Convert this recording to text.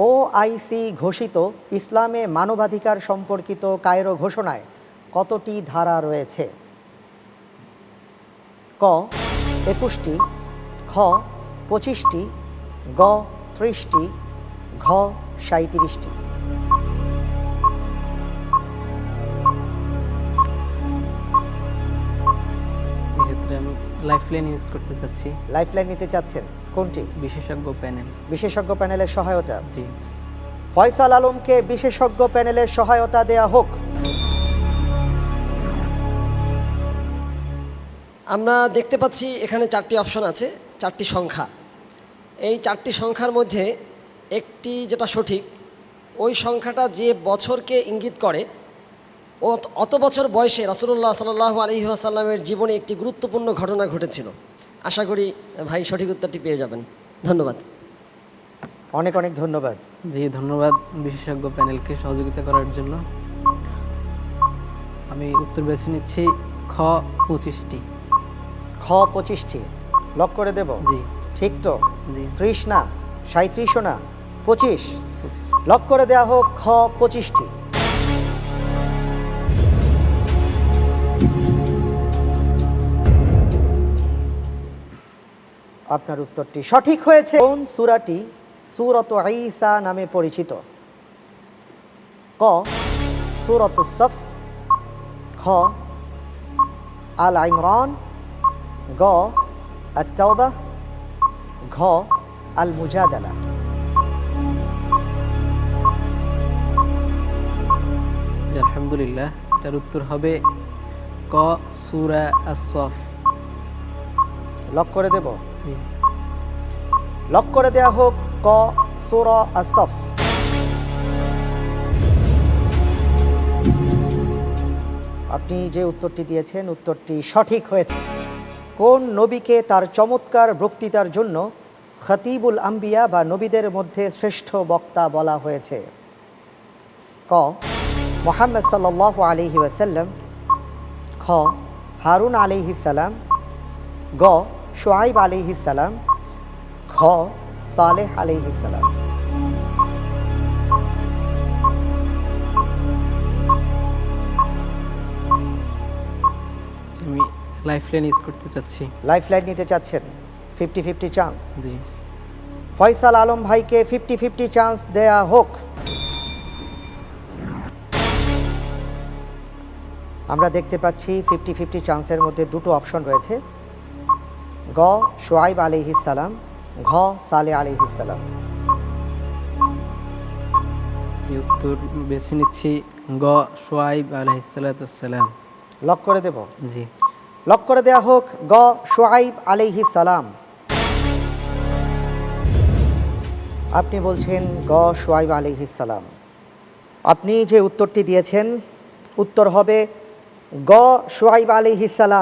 OIC ঘোষিত ইসলামে মানবাধিকার সম্পর্কিত কায়রো ঘোষণায় কতটি ধারা রয়েছে? ক, একুশটি, খ, পঁচিশটি, গ, ত্রিশটি, ঘ সাঁত্রিশটি লাইফ লাইন ইউজ করতে চাচ্ছি। লাইফলাইন নিতে চাচ্ছেন? কোনটি? বিশেষজ্ঞ প্যানেল। বিশেষজ্ঞ প্যানেলের সহায়তা? জি। ফয়সাল আলমকে বিশেষজ্ঞ প্যানেলের সহায়তা দেয়া হোক। আমরা দেখতে পাচ্ছি এখানে চারটি অপশন আছে চারটি সংখ্যা। এই চারটি সংখ্যার মধ্যে একটি যেটা সঠিক ওই সংখ্যাটা যে বছরকে ইঙ্গিত করে অত বছর বয়সে রাসুল্লাহ সাল্লাহ আলহি আসাল্লামের জীবনে একটি গুরুত্বপূর্ণ ঘটনা ঘটেছিল। আশা করি ভাই সঠিক উত্তরটি পেয়ে যাবেন। ধন্যবাদ। অনেক অনেক ধন্যবাদ। জি ধন্যবাদ বিশেষজ্ঞ প্যানেলকে সহযোগিতা করার জন্য। আমি উত্তর বেছে নিচ্ছি খ পঁচিশটি। খ পঁচিশটি। লক করে দেব? জি। ঠিক তো? জি। ত্রিশ না সাঁত্রিশও না পঁচিশ। পঁচিশ। লক করে দেওয়া হোক খ পঁচিশটি। আপনার উত্তরটি সঠিক হয়েছে। কোন সুরাটি সুরত ঈসা নামে পরিচিত? ক, সুরত সফ, খ, আল ইমরান, গ, আত্তাওবা, ঘ, আল মুজাদালা। আলহামদুলিল্লাহ, এটার উত্তর হবে ক, সুরা আসফ লক করে দেব? লক করে দেয়া হোক ক সুর আসফ আপনি যে উত্তরটি দিয়েছেন উত্তরটি সঠিক হয়েছে। কোন নবীকে তার চমৎকার বক্তৃতার জন্য খতিবুল আম্বিয়া বা নবীদের মধ্যে শ্রেষ্ঠ বক্তা বলা হয়েছে? ক মোহাম্মদ সাল্লাহ আলিহি ওয়াসাল্লাম। খ হারুন আলিহি সালাম। গ শোয়াইব আলিহি সালাম খ সালেহ আলিহি সালাম আমি লাইফ লাইন ইউজ করতে চাচ্ছি। লাইফ লাইন নিতে চাচ্ছেন? Fifty fifty chance ji. Faisal Alam ভাইকে ফিফটি ফিফটি চান্স দেয়া হোক। আমরা দেখতে পাচ্ছি ফিফটি ফিফটি চান্সের মধ্যে দুটো অপশন রয়েছে। গ শোয়াইব আলিহিসাল্লাম ঘ সালে আলিহিসাল্লাম উত্তর বেছে নিচ্ছি গ সোয়াইব আলহিসাল্লাম লক করে দেব? জি। লক করে দেয়া হোক গ শোয়াইব আলিহি সালাম। আপনি বলছেন গ শোয়াইব আলিহি সালাম। আপনি যে উত্তরটি দিয়েছেন উত্তর হবে গ শোয়াইব আলিহি সালাম।